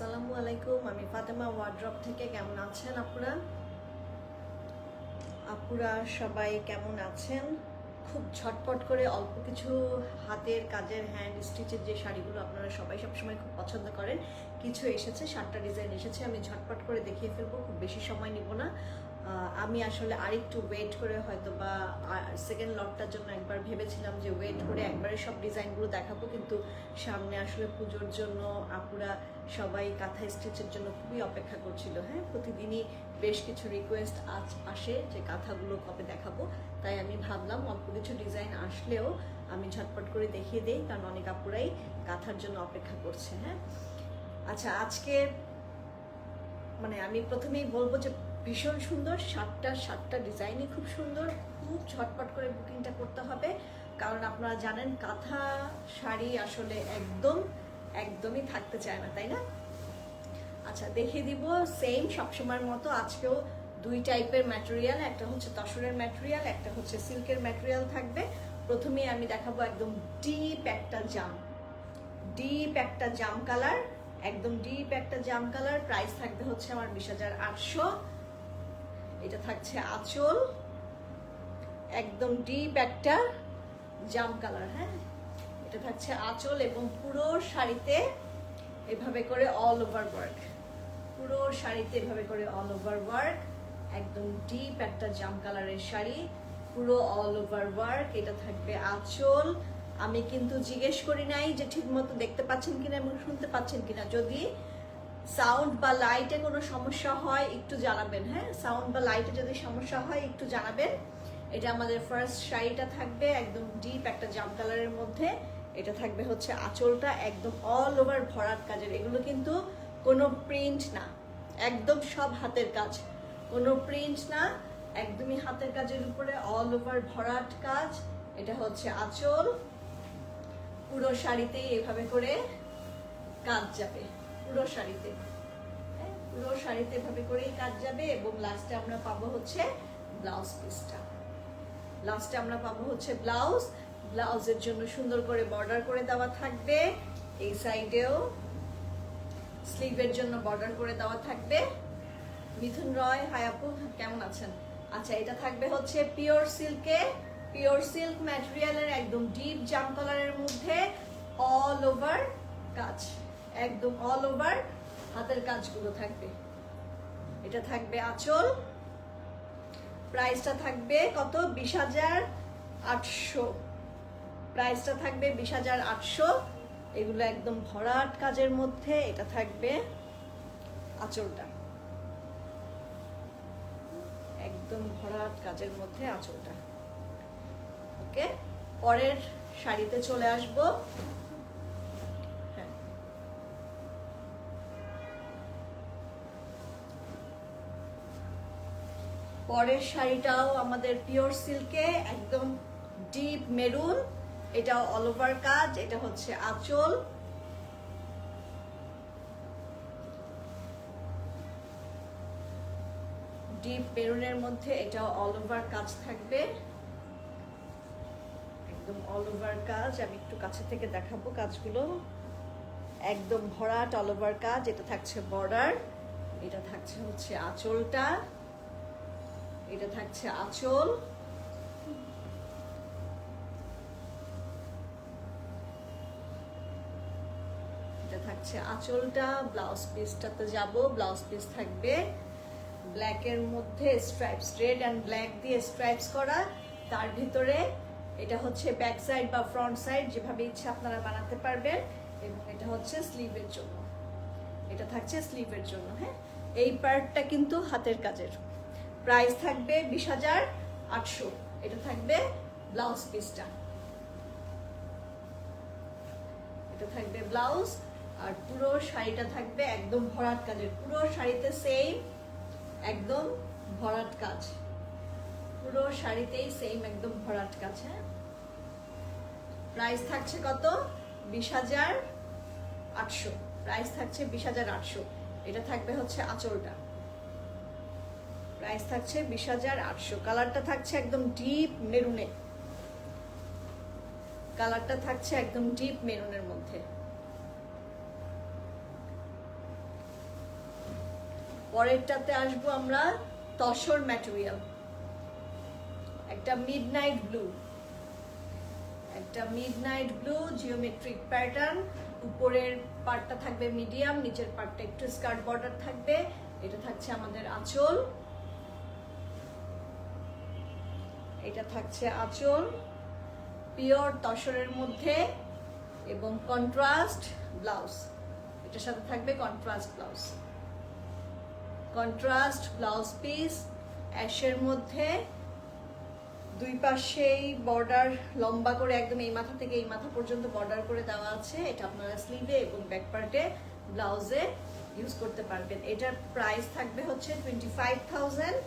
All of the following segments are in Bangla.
আসসালামু আলাইকুম আমি ফাতেমা ওয়ার্ড্রপ থেকে, কেমন আছেন আপুরা? আপুরা সবাই কেমন আছেন? খুব ঝটপট করে অল্প কিছু হাতের কাজের হ্যান্ড স্টিচের যে শাড়িগুলো আপনারা সবাই সবসময় খুব পছন্দ করেন, কিছু এসেছে, সাতটা ডিজাইন এসেছে, আমি ঝটপট করে দেখিয়ে ফেলব, খুব বেশি সময় নিব না। আমি আসলে আরেকটু ওয়েট করে হয়তো বা সেকেন্ড লটটার জন্য একবার ভেবেছিলাম যে ওয়েট করে একবারে সব ডিজাইনগুলো দেখাবো, কিন্তু সামনে আসলে পুজোর জন্য আপুরা সবাই কাঁথা স্টিচের জন্য খুবই অপেক্ষা করছিল। হ্যাঁ প্রতিদিনই বেশ কিছু রিকোয়েস্ট আজ আসে যে কাঁথাগুলো কবে দেখাবো। তাই আমি ভাবলাম অল্প কিছু ডিজাইন আসলেও আমি ঝটপট করে দেখিয়ে দেই, কারণ অনেক আপুরাই কাঁথার জন্য অপেক্ষা করছে। হ্যাঁ আচ্ছা আজকে মানে আমি প্রথমেই বলব যে ভীষণ সুন্দর, সাতটা সাতটা ডিজাইনই খুব সুন্দর। খুব ঝটপট করে বুকিংটা করতে হবে। কারণ আপনারা জানেন, কাঁথা শাড়ি আসলে একদম, একদমই থাকতে চায় না, তাই না? আচ্ছা দেখিয়ে দিব সেম সবসময়ের মতো। আজকেও দুই টাইপের ম্যাটেরিয়াল একটা হচ্ছে তসরের ম্যাটেরিয়াল একটা হচ্ছে সিল্কের ম্যাটেরিয়াল থাকবে। প্রথমেই আমি দেখাবো একদম ডিপ একটা জাম। ডিপ একটা জাম কালার একদম ডিপ একটা জাম কালার প্রাইস থাকবে হচ্ছে আমার বিশ হাজার আটশো। এটা থাকছে আঁচল, একদম ডিপ একটা জাম কালার হ্যাঁ? এটা থাকছে আঁচল এবং পুরো শাড়িতে এভাবে করে অল ওভার ওয়ার্ক পুরো শাড়িতে এভাবে করে অল ওভার ওয়ার্ক একদম ডিপ একটা জাম কালারের শাড়ি, পুরো অল ওভার ওয়ার্ক এটা থাকবে আঁচল। আমি কিন্তু জিজ্ঞেস করি নাই যে ঠিক মতো দেখতে পাচ্ছেন কিনা এবং শুনতে পাচ্ছেন কিনা। যদি সাউন্ড বা লাইটে কোনো সমস্যা হয়, একটু জানাবেন হ্যাঁ? সাউন্ড বা লাইটে যদি সমস্যা হয়, একটু জানাবেন। এটা আমাদের ফার্স্ট শাড়িটা থাকবে, একদম ডিপ একটা জাম কালারের মধ্যে। এটা থাকবে হচ্ছে আঁচলটা একদম অল ওভার ভরাট কাজের। এগুলো কিন্তু কোনো প্রিন্ট না, একদম সব হাতের কাজ। কোনো প্রিন্ট না, একদমই হাতের কাজের উপরে অল ওভার ভরাট কাজ। এটা হচ্ছে আঁচল। পুরো শাড়িতেই এভাবে করে কাজ যাবে। পুরো শাড়িতে। হ্যাঁ, পুরো শাড়িতে এভাবে করেই কাজ যাবে এবং লাস্টে আমরা পাবো হচ্ছে ব্লাউজ পিসটা লাস্টে আমরা পাবো হচ্ছে ব্লাউজ ব্লাউজের জন্য সুন্দর করে বর্ডার করে দেওয়া থাকবে। এই সাইডেও স্লিভের জন্য বর্ডার করে দেওয়া থাকবে। মিথুন রয় হাই আপু কেমন আছেন? আচ্ছা এটা থাকবে হচ্ছে পিওর সিল্কে পিওর সিল্ক ম্যাটেরিয়ালের একদম ডিপ জাম কালারের মধ্যে অল ওভার কাজ। একদম অল ওভার হাতের কাজগুলো থাকবে। এটা থাকবে আঁচল। প্রাইসটা থাকবে কত? বিশ হাজার আটশো। প্রাইসটা থাকবে বিশ হাজার আটশো। এগুলো একদম ভরাট কাজের মধ্যে এটা থাকবে আঁচলটা। একদম ভরাট কাজের মধ্যে আঁচলটা। ওকে পরের শাড়িতে চলে আসব। পরের শাড়িটাও আমাদের পিওর সিল্কে একদম ডিপ মেরুন এটাও অল ওভার কাজ, এটা হচ্ছে আঁচল। ডিপ মেরুনের মধ্যে এটাও অল ওভার কাজ থাকবে। একদম অল ওভার কাজ, আমি একটু কাছে থেকে দেখাবো কাজগুলো। একদম ভরাট অল ওভার কাজ, এটা থাকছে বর্ডার এটা থাকছে হচ্ছে আঁচলটা। এটা থাকছে আঁচল। এটা থাকছে আঁচলটা ব্লাউজ পিসটাতে যাব। ব্লাউজ পিস থাকবে ব্ল্যাকের মধ্যে স্ট্রাইপস রেড অ্যান্ড ব্ল্যাক দিয়ে স্ট্রাইপস করা। তার ভিতরে এটা হচ্ছে ব্যাক সাইড বা ফ্রন্ট সাইড যেভাবে ইচ্ছা আপনারা বানাতে পারবেন। এবং এটা হচ্ছে স্লিভের জন্য। এটা থাকছে স্লিভের জন্য হ্যাঁ? এই পার্টটা কিন্তু হাতের কাজের। প্রাইস থাকবে বিশ হাজার আটশো। এটা থাকবে ব্লাউজ পিসটা। এটা থাকবে ব্লাউজ আর পুরো শাড়িটা থাকবে একদম ভরাট কাজের। পুরো শাড়িতে সেম একদম ভরাট কাজ। পুরো শাড়িতেই সেম একদম ভরাট কাজ হ্যাঁ? প্রাইস থাকছে কত? বিশ হাজার আটশো। প্রাইস থাকছে বিশ হাজার আটশো। এটা থাকবে হচ্ছে আঁচলটা। প্রাইস থাকছে, বিশ হাজার আটশো। কালারটা থাকছে একদম ডিপ মেরুনে কালারটা থাকছে একদম ডিপ মেরুনের মধ্যে। পরেরটাতে আসব আমরা তসর ম্যাটেরিয়াল একটা মিড নাইট ব্লু একটা midnight blue geometric pattern উপরের পার্টটা থাকবে মিডিয়াম নিচের পার্টটা একটু স্কার্ট বর্ডার থাকবে। এটা থাকছে আমাদের আঁচল। এটা থাকছে আঁচল, পিওর তসরের মধ্যে এবং কন্ট্রাস্ট ব্লাউজ। এটার সাথে থাকবে contrast blouse. Contrast blouse piece, অ্যাশের মধ্যে দুই পাশেই বর্ডার লম্বা করে একদম এই মাথা থেকে এই মাথা পর্যন্ত বর্ডার করে দেওয়া আছে। এটা আপনারা স্লিভে এবং ব্যাক পার্টে ব্লাউজে ইউজ করতে পারবেন। এটার প্রাইস থাকবে হচ্ছে টোয়েন্টি ফাইভ থাউজেন্ড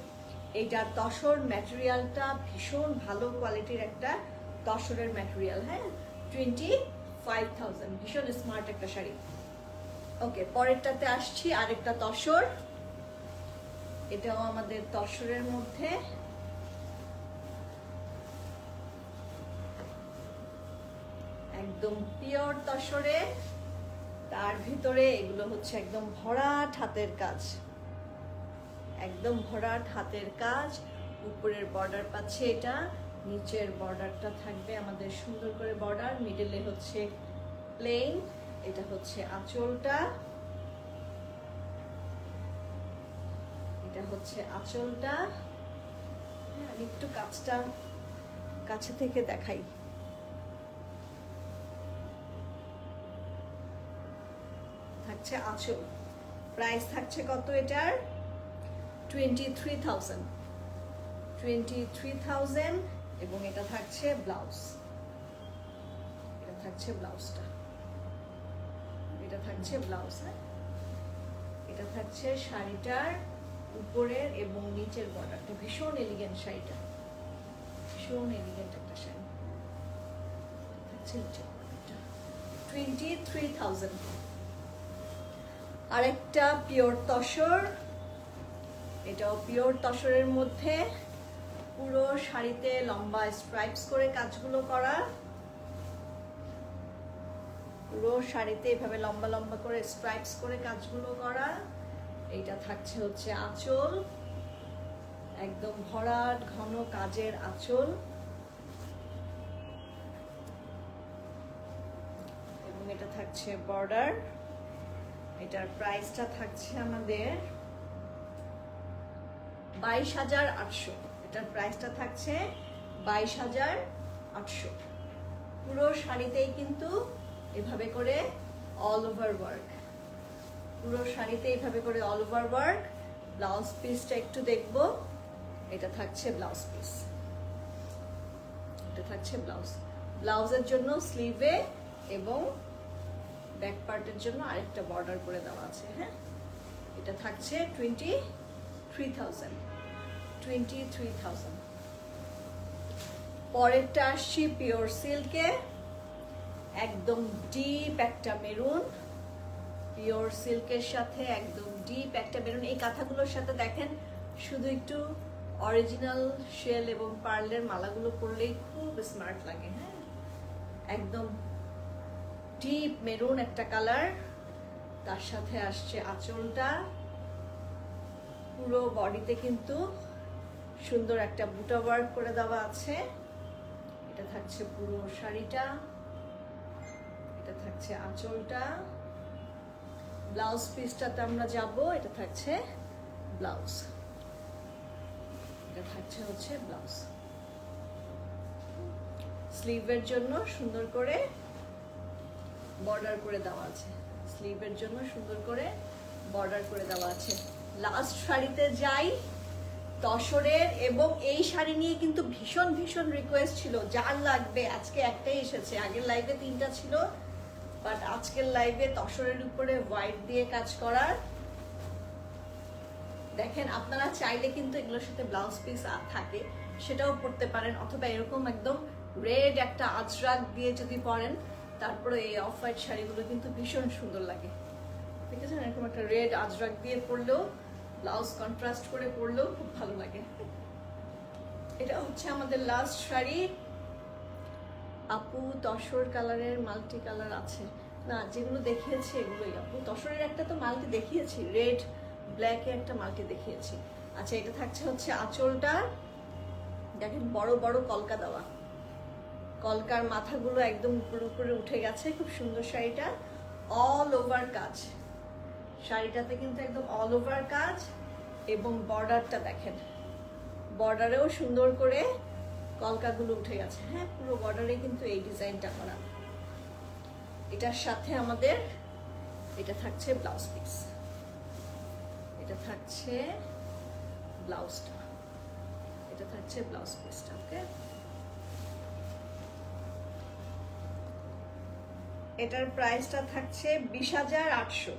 এইটার তসর ম্যাটেরিয়ালটা ভীষণ ভালো কোয়ালিটির একটা তসরের ম্যাটেরিয়াল হ্যাঁ? টোয়েন্টি ফাইভ থাউজেন্ড ভীষণ স্মার্ট একটা শাড়ি। ওকে পরেরটাতে আসছি, আরেকটা তসর এটাও আমাদের তসরের মধ্যে। একদম পিওর তসরে তার ভিতরে এগুলো হচ্ছে একদম ভরাট হাতের কাজ। একদম ভরাট হাতের কাজ উপরের বর্ডার পাচ্ছে এটা নিচের বর্ডারটা থাকবে আমাদের সুন্দর করে বর্ডার মিডলে হচ্ছে প্লেন এটা হচ্ছে আঁচলটা এটা হচ্ছে আঁচলটা। হ্যাঁ, আমি একটু কাজটা কাছে থেকে দেখাই। থাকছে আঁচল। প্রাইস থাকছে কত এটার? Twenty three thousand twenty three thousand এবং এটা থাকছে ব্লাউজ। এটা থাকছে ব্লাউজটা। এটা থাকছে ব্লাউজ হ্যাঁ? এটা থাকছে শাড়িটার উপরের এবং নিচের বর্ডারটা ভীষণ এলিগেন্ট শাড়িটা। ভীষণ এলিগেন্ট একটা শাড়ি। টোয়েন্টি থ্রি থাউজেন্ড আরেকটা পিওর তসর এটাও পিওর তসরের মধ্যে। পুরো শাড়িতে লম্বা স্ট্রাইপস করে কাজগুলো করা। পুরো শাড়িতে এভাবে লম্বা লম্বা করে স্ট্রাইপস করে কাজগুলো করা। এইটা থাকছে হচ্ছে আঁচল। একদম ভরাট, ঘন কাজের আঁচল। এবং এটা থাকছে বর্ডার এটার প্রাইসটা থাকছে আমাদের বাইশ হাজার আটশো। এটার প্রাইসটা থাকছে বাইশ হাজার আটশো। পুরো শাড়িতেই কিন্তু এভাবে করে অল ওভার ওয়ার্ক পুরো শাড়িতে এইভাবে করে অল ওভার ওয়ার্ক ব্লাউজ পিসটা একটু দেখব। এটা থাকছে ব্লাউজ পিস এটা থাকছে ব্লাউজ ব্লাউজের জন্য স্লিভে এবং ব্যাক পার্টের জন্য আরেকটা বর্ডার করে দেওয়া আছে হ্যাঁ? এটা থাকছে টোয়েন্টি থ্রি থাউজেন্ড পরেরটা আসছি পিওর সিল্কে একদম ডিপ একটা মেরুন পিওর সিল্কের সাথে একদম ডিপ একটা মেরুন এই কাঁথাগুলোর সাথে দেখেন, শুধু একটু অরিজিনাল শেল এবং পার্লের মালাগুলো পরলেই খুব স্মার্ট লাগে হ্যাঁ? একদম ডিপ মেরুন একটা কালার তার সাথে আসছে আঁচলটা। পুরো বডিতে কিন্তু সুন্দর একটা বুটা ওয়ার্ক করে দেওয়া আছে। এটা থাকছে পুরো শাড়িটা। এটা থাকছে আঁচলটা। ব্লাউজ পিসটাতে আমরা যাব, এটা থাকছে ব্লাউজ এটা থাকছে হচ্ছে ব্লাউজ স্লিভের জন্য সুন্দর করে বর্ডার করে দেওয়া আছে। স্লিভের জন্য সুন্দর করে বর্ডার করে দেওয়া আছে। লাস্ট শাড়িতে যাই। তসরের এবং এই শাড়ি নিয়ে কিন্তু ভীষণ ভীষণ রিকোয়েস্ট ছিল, যার লাগবে। আজকে একটাই এসেছে, আগের লাইভে তিনটা ছিল বাট আজকের লাইভে তসরের উপরে হোয়াইট দিয়ে কাজ করার। দেখেন, আপনারা চাইলে কিন্তু এগুলোর সাথে ব্লাউজ পিস থাকে, সেটাও পরতে পারেন, অথবা এরকম একদম রেড একটা আজরাক দিয়ে যদি পরেন, তারপরে এই অফ হোয়াইট শাড়িগুলো কিন্তু ভীষণ সুন্দর লাগে। ঠিক আছে এরকম একটা রেড আজরাক দিয়ে পরলেও ব্লাউজ কন্ট্রাস্ট করে পরলেও খুব ভালো লাগে। এটা হচ্ছে আমাদের লাস্ট শাড়ি। আপু তসর কালারের মাল্টি কালার আছে। না, যেগুলো দেখিয়েছি এগুলোই আপু। তসরের একটা তো মাল্টি দেখিয়েছি রেড ব্ল্যাকে একটা মাল্টি দেখিয়েছি। আচ্ছা এটা থাকছে হচ্ছে আঁচলটা। দেখেন, বড় বড় কলকা দেওয়া। কলকার মাথাগুলো একদম উপরে উপরে উঠে গেছে, খুব সুন্দর শাড়িটা। অল ওভার কাজ। শাড়িটাতে কিন্তু একদম অল ওভার কাজ এবং বর্ডারটা দেখেন। বর্ডারেও সুন্দর করে কলকাগুলো উঠে গেছে। হ্যাঁ পুরো বর্ডারে কিন্তু এই ডিজাইনটা করা। এটার সাথে আমাদের এটা থাকছে ব্লাউজ পিস এটা থাকছে ব্লাউজটা এটা থাকছে ব্লাউজ পিসটা ওকে এটার প্রাইসটা থাকছে বিশ হাজার আটশো।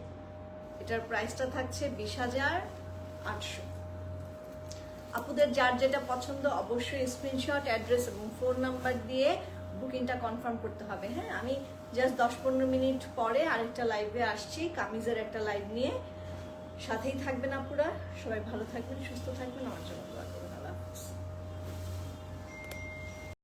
এটার প্রাইসটা থাকছে বিশ হাজার আটশো। আপুদের যার যেটা পছন্দ অবশ্যই স্ক্রিনশট অ্যাড্রেস এবং ফোন নাম্বার দিয়ে বুকিংটা কনফার্ম করতে হবে হ্যাঁ? আমি জাস্ট দশ পনেরো মিনিট পরে আরেকটা লাইভে আসছি, কামিজের একটা লাইভ নিয়ে। সাথেই থাকবেন আপুরা। সবাই ভালো থাকবেন, সুস্থ থাকবেন, আমার জন্য।